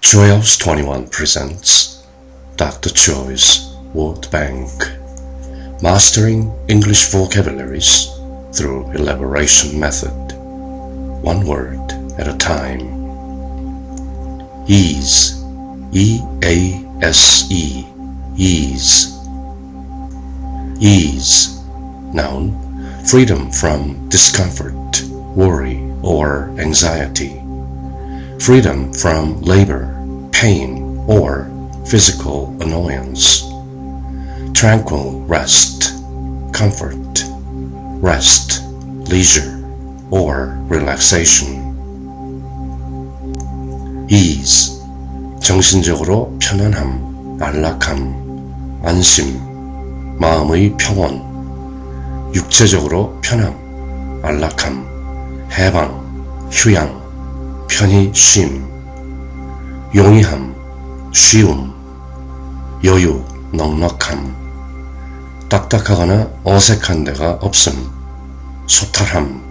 Joyous 21 presents Dr. Choi's Word Bank Mastering English Vocabularies through Elaboration Method One word at a time Ease E A S E Ease Ease Noun Freedom from discomfort, worry, or anxiety freedom from labor, pain, or physical annoyance, tranquil rest, comfort, rest, leisure, or relaxation. ease, 정신적으로 편안함, 안락함, 안심, 마음의 평온, 육체적으로 편함, 안락함, 해방, 휴양, 편히 쉼, 용이함, 쉬움, 여유, 넉넉함, 딱딱하거나 어색한 데가 없음, 소탈함,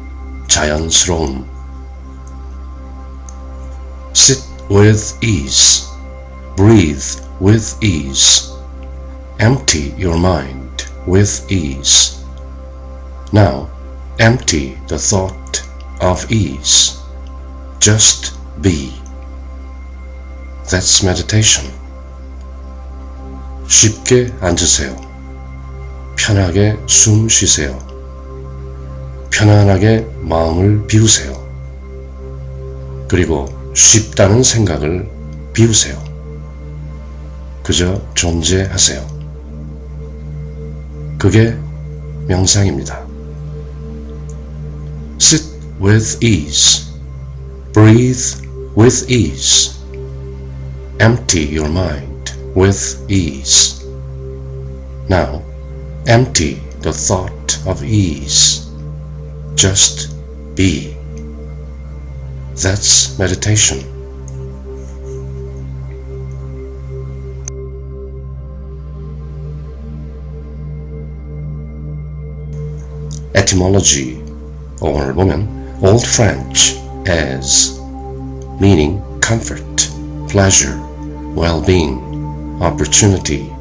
자연스러움. Sit with ease, breathe with ease, empty your mind with ease. Now, empty the thought of ease. Just be. That's meditation. 쉽게 앉으세요. 편하게 숨 쉬세요. 편안하게 마음을 비우세요. 그리고 쉽다는 생각을 비우세요. 그저 존재하세요. 그게 명상입니다. Sit with ease. Breathe with ease. Empty your mind with ease. Now, empty the thought of ease. Just be. That's meditation. Etymology, or woman, Old French as meaning comfort, pleasure, well-being, opportunity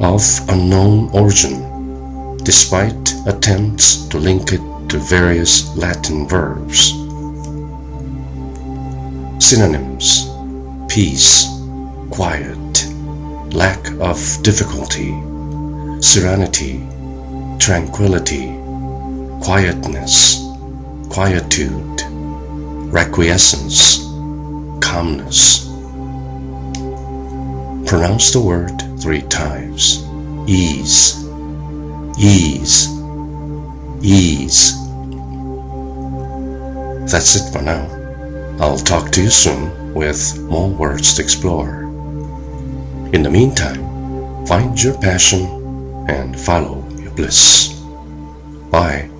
of unknown origin despite attempts to link it to various Latin verbs. Synonyms peace, quiet, lack of difficulty, serenity, tranquility, quietness, quietude, requiescence, calmness. Pronounce the word three times. Ease, ease, ease. That's it for now. I'll talk to you soon with more words to explore. In the meantime, find your passion and follow your bliss. Bye.